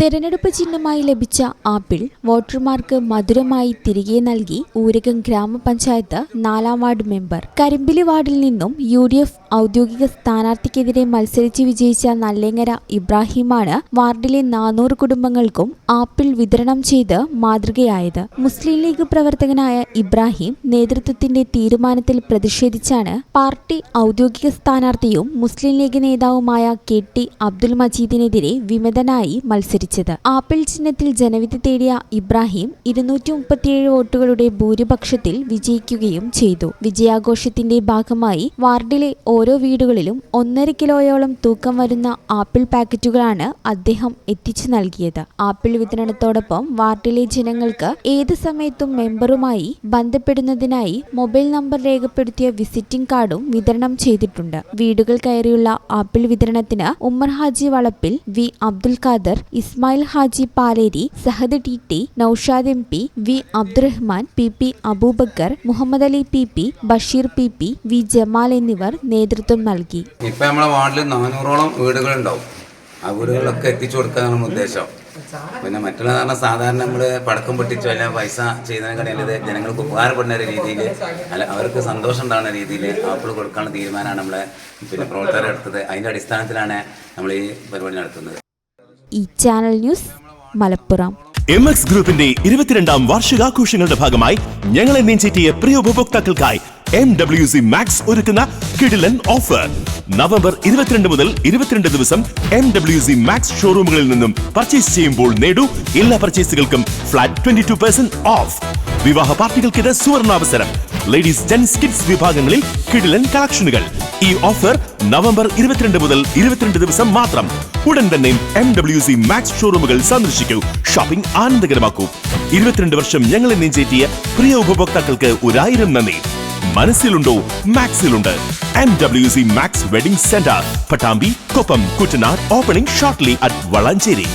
തെരഞ്ഞെടുപ്പ് ചിഹ്നമായി ലഭിച്ച ആപ്പിൾ വോട്ടർമാർക്ക് മധുരമായി തിരികെ നൽകി ഊരകം ഗ്രാമപഞ്ചായത്ത് നാലാം വാർഡ് മെമ്പർ. കരിമ്പിലി വാർഡിൽ നിന്നും യു ഡി എഫ് ഔദ്യോഗിക സ്ഥാനാർത്ഥിക്കെതിരെ മത്സരിച്ച് വിജയിച്ച നല്ലേങ്ങര ഇബ്രാഹിമാണ് വാർഡിലെ നാനൂറ് കുടുംബങ്ങൾക്കും ആപ്പിൾ വിതരണം ചെയ്ത് മാതൃകയായത്. മുസ്ലിം ലീഗ് പ്രവർത്തകനായ ഇബ്രാഹിം നേതൃത്വത്തിന്റെ തീരുമാനത്തിൽ പ്രതിഷേധിച്ചാണ് പാർട്ടി ഔദ്യോഗിക സ്ഥാനാർത്ഥിയും മുസ്ലിം ലീഗ് നേതാവുമായ കെ ടി അബ്ദുൽ മജീദിനെതിരെ വിമതനായി മത്സരിച്ചത്. ആപ്പിൾ ചിഹ്നത്തിൽ ജനവിധി തേടിയ ഇബ്രാഹിം ഇരുന്നൂറ്റി മുപ്പത്തിയേഴ് വോട്ടുകളുടെ ഭൂരിപക്ഷത്തിൽ വിജയിക്കുകയും ചെയ്തു. വിജയാഘോഷത്തിന്റെ ഭാഗമായി വാർഡിലെ ഓരോ വീടുകളിലും ഒന്നര കിലോയോളം തൂക്കം വരുന്ന ആപ്പിൾ പാക്കറ്റുകളാണ് അദ്ദേഹം എത്തിച്ചു നൽകിയത്. ആപ്പിൾ വിതരണത്തോടൊപ്പം വാർഡിലെ ജനങ്ങൾക്ക് ഏത് സമയത്തും മെമ്പറുമായി ബന്ധപ്പെടുന്നതിനായി മൊബൈൽ നമ്പർ രേഖപ്പെടുത്തിയ വിസിറ്റിംഗ് കാർഡും വിതരണം ചെയ്തിട്ടുണ്ട്. വീടുകൾ കയറിയുള്ള ആപ്പിൾ വിതരണത്തിന് Ummer Haji Valappil V Abdul Khader Ismail Haji Paleri Sahad T T Naushad M P V Abdurahman P P Aboobacker Muhammad Ali P P Basheer P P V Jamal എന്നിവർ നേതൃത്വം നൽകി. ഇപ്പൊ നമ്മുടെ വാർഡിൽ നാനൂറോളം വീടുകളുണ്ടാവും. ആ വീടുകളിലൊക്കെ എത്തിച്ചു കൊടുക്കാനാണ് ഉദ്ദേശം. പിന്നെ മറ്റുള്ള പറഞ്ഞാൽ സാധാരണ നമ്മൾ പടക്കം പൊട്ടിച്ചോ അല്ലെങ്കിൽ പൈസ ചെയ്യുന്ന ഇത് ജനങ്ങൾക്ക് ഉപകാരപ്പെടുന്ന രീതിയിൽ അല്ല അവർക്ക് സന്തോഷം ഉണ്ടാകുന്ന രീതിയിൽ ആപ്പിൾ കൊടുക്കാനുള്ള തീരുമാനമാണ് നമ്മളെ പിന്നെ പ്രവർത്തകർ എടുത്തത്. അതിന്റെ അടിസ്ഥാനത്തിലാണ് നമ്മൾ ഈ പരിപാടി നടത്തുന്നത്. ഈ channel news Malappuram. M X ഗ്രൂപ്പിന്റെ ഇരുപത്തിരണ്ടാം വാർഷികാഘോഷങ്ങളുടെ ഭാഗമായി ഞങ്ങളെ നീഞ്ചേറ്റിയ പ്രിയ ഉപഭോക്താക്കൾക്കായി എം ഡബ്ല്യു സി മാക്സ് ഒരുക്കുന്ന കിടിലൻ ഓഫർ നവംബർ ഇരുപത്തിരണ്ട് മുതൽ ഇരുപത്തിരണ്ട് ദിവസം എം ഡബ്ല്യു സി മാക്സ് ഷോറൂമുകളിൽ നിന്നും പർച്ചേസ് ചെയ്യുമ്പോൾ നേടൂ എല്ലാ പർച്ചേസുകൾക്കും flat twenty two percent off വിവാഹ പാർട്ടികൾക്കിത് സുവർണാവസരം. ലേഡീസ് ജെന്റ്സ് കിഡ്സ് വിഭാഗങ്ങളിൽ കിടിലൻ കളക്ഷനുകൾ. ഈ ഓഫർ നവംബർ ഇരുപത്തിരണ്ട് മുതൽ ഇരുപത്തിരണ്ട് ദിവസം മാത്രം. ഉടൻ തന്നെ എം ഡബ്ല്യു സി മാക്സ് ഷോറൂമുകൾ സന്ദർശിക്കൂ. ഷോപ്പിംഗ് ആനന്ദകരമാക്കൂ. ഇരുപത്തിരണ്ട് വർഷം ഞങ്ങളെ നെഞ്ചേറ്റിയ പ്രിയ ഉപഭോക്താക്കൾക്ക് ഒരായിരം നന്ദി. മനസ്സിലുണ്ടോ? മാക്സിലുണ്ട്. M W C Max wedding centre Pattambi Koppam Kuttanad opening shortly at Valanchery.